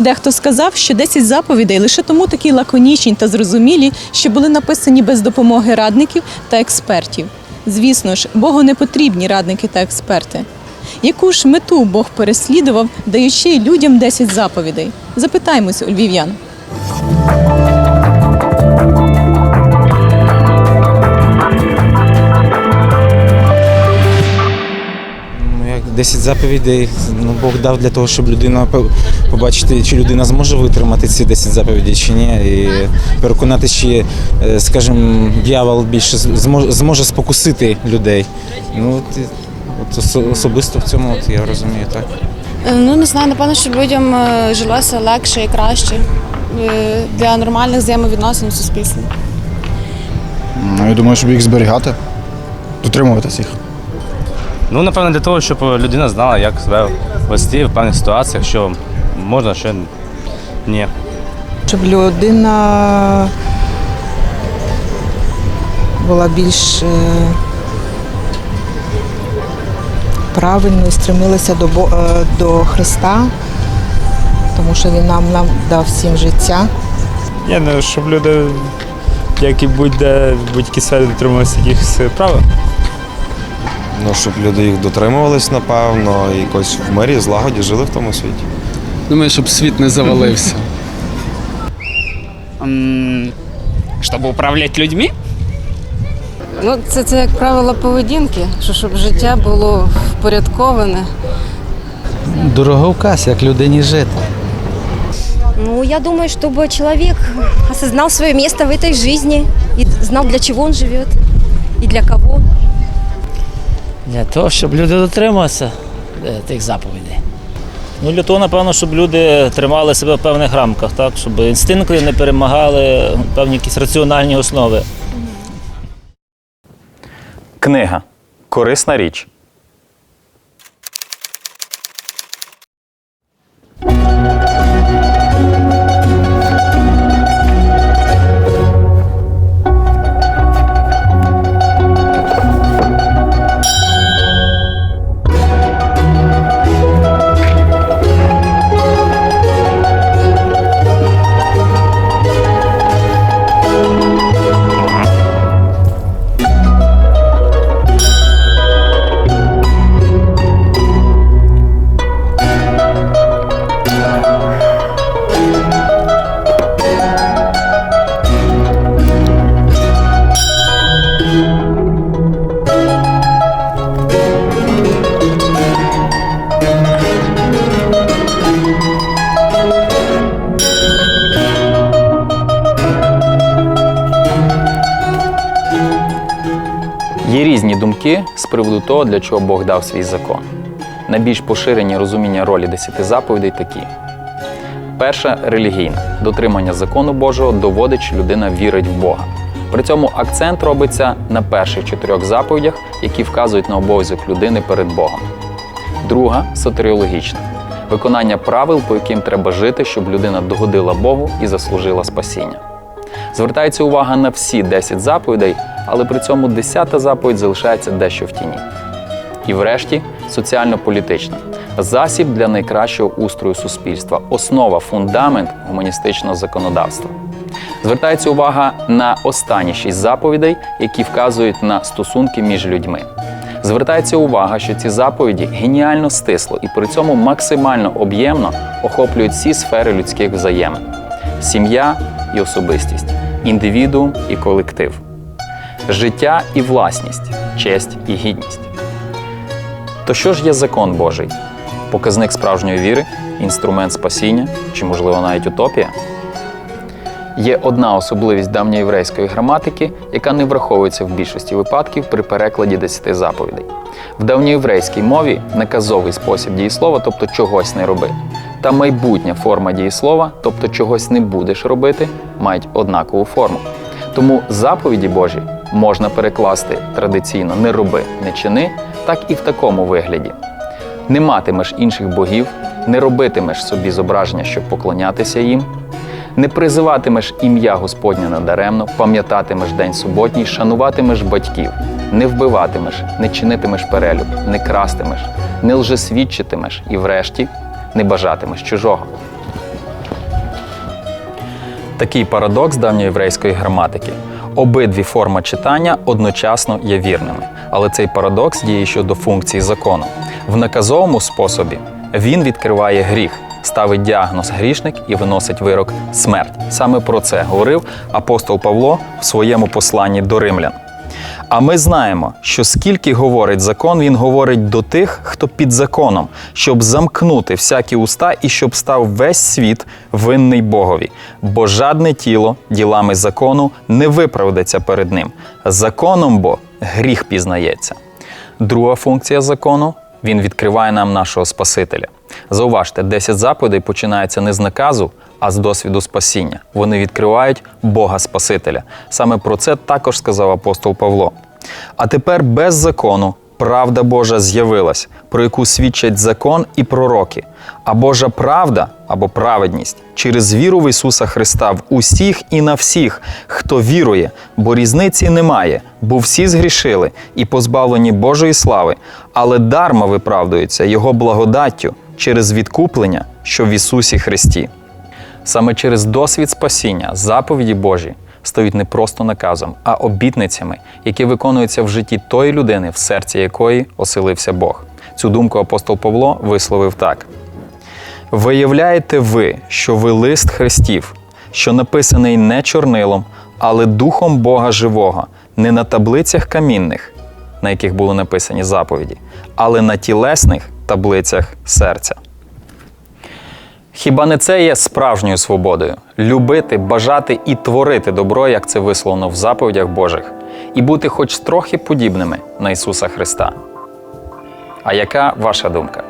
Дехто сказав, що 10 заповідей лише тому такі лаконічні та зрозумілі, що були написані без допомоги радників та експертів. Звісно ж, Богу не потрібні радники та експерти. Яку ж мету Бог переслідував, даючи людям 10 заповідей? Запитаймось у львів'ян. 10 заповідей ну, Бог дав для того, щоб людина побачити, чи людина зможе витримати ці 10 заповідей чи ні. І переконати, чи, е, скажімо, дьявол більше зможе, спокусити людей. Ну, от, от особисто в цьому от, я розумію, так. Е, Ну не знаю, напевно, щоб людям е, жилося легше і краще для нормальних взаємовідносин у суспільстві. Ну, я думаю, щоб їх зберігати, дотримуватись їх. Ну, напевно, для того, щоб людина знала, як себе вести в певних ситуаціях, що можна, що ні. щоб людина була більш е, правильною, стремилася до, Бо- е, до Христа, тому що Він нам, нам дав всім життя. Ні, ну щоб люди, як і будь-де, в будь-якій сфері дотримувалися якихось правил. Ну, щоб люди їх дотримувались, напевно, і якось в мирі, злагоді жили в тому світі. Думаю, щоб світ не завалився. Щоб управляти людьми? Ну, це, це як правило поведінки, що щоб життя було впорядковане. Дороговказ, як людині жити. Ну, я думаю, чтобы человек осознал свое место в этой жизни и знал, для чего он живет и для кого. Для того, щоб люди дотрималися е, тих заповідей. Ну, для того, напевно, щоб люди тримали себе в певних рамках, так? щоб інстинкти не перемагали певні якісь раціональні основи. Книга корисна річ. Є різні думки з приводу того, для чого Бог дав свій закон. Найбільш поширені розуміння ролі десяти заповідей такі: перша релігійна дотримання закону Божого доводить, що людина вірить в Бога. При цьому акцент робиться на перших чотирьох заповідях, які вказують на обов'язок людини перед Богом. Друга сотеріологічна виконання правил, по яким треба жити, щоб людина догодила Богу і заслужила спасіння. Звертається увага на всі 10 заповідей, але при цьому 10 заповідь залишається дещо в тіні. І врешті соціально-політична засіб для найкращого устрою суспільства, основа, фундамент гуманістичного законодавства. Звертається увага на останні шість заповідей, які вказують на стосунки між людьми. Звертається увага, що ці заповіді геніально стисло і при цьому максимально об'ємно охоплюють всі сфери людських взаємин: сім'я і особистість, індивідуум і колектив, життя і власність, честь і гідність. То що ж є закон Божий? Показник справжньої віри, інструмент спасіння чи, можливо, навіть утопія? Є одна особливість давньоєврейської граматики, яка не враховується в більшості випадків при перекладі десяти заповідей. В давньоєврейській мові наказовий спосіб дієслова, тобто чогось не роби, та майбутня форма дієслова, тобто чогось не будеш робити, мають однакову форму. Тому заповіді Божі можна перекласти традиційно не роби, не чини, так і в такому вигляді. Не матимеш інших богів, не робитимеш собі зображення, щоб поклонятися їм, не призиватимеш ім'я Господнє надаремно, пам'ятатимеш день суботній, шануватимеш батьків, не вбиватимеш, не чинитимеш перелюб, не крастимеш, не лжесвідчитимеш і, врешті, не бажатимеш чужого. Такий парадокс давньоєврейської граматики. Обидві форми читання одночасно є вірними, але цей парадокс діє щодо функції закону. В наказовому способі він відкриває гріх, ставить діагноз грішник і виносить вирок смерть. Саме про це говорив апостол Павло в своєму посланні до римлян. А ми знаємо, що скільки говорить закон, він говорить до тих, хто під законом, щоб замкнути всякі уста і щоб став весь світ винний Богові. Бо жадне тіло ділами закону не виправдаться перед ним. Законом бо гріх пізнається. Друга функція закону він відкриває нам нашого Спасителя. Зауважте, 10 заповідей починаються не з наказу, а з досвіду спасіння. Вони відкривають Бога Спасителя. Саме про це також сказав апостол Павло. А тепер без закону правда Божа з'явилась, про яку свідчать закон і пророки. А Божа правда або праведність через віру в Ісуса Христа в усіх і на всіх, хто вірує, бо різниці немає, бо всі згрішили і позбавлені Божої слави, але дарма виправдуються Його благодаттю через відкуплення, що в Ісусі Христі. Саме через досвід спасіння заповіді Божі стають не просто наказом, а обітницями, які виконуються в житті тої людини, в серці якої оселився Бог. Цю думку апостол Павло висловив так: Виявляєте ви, що ви лист Христів, що написаний не чорнилом, але духом Бога живого, не на таблицях камінних, на яких були написані заповіді, але на тілесних таблицях серця. Хіба не це є справжньою свободою любити, бажати і творити добро, як це висловлено в заповідях Божих, і бути хоч трохи подібними на Ісуса Христа? А яка ваша думка?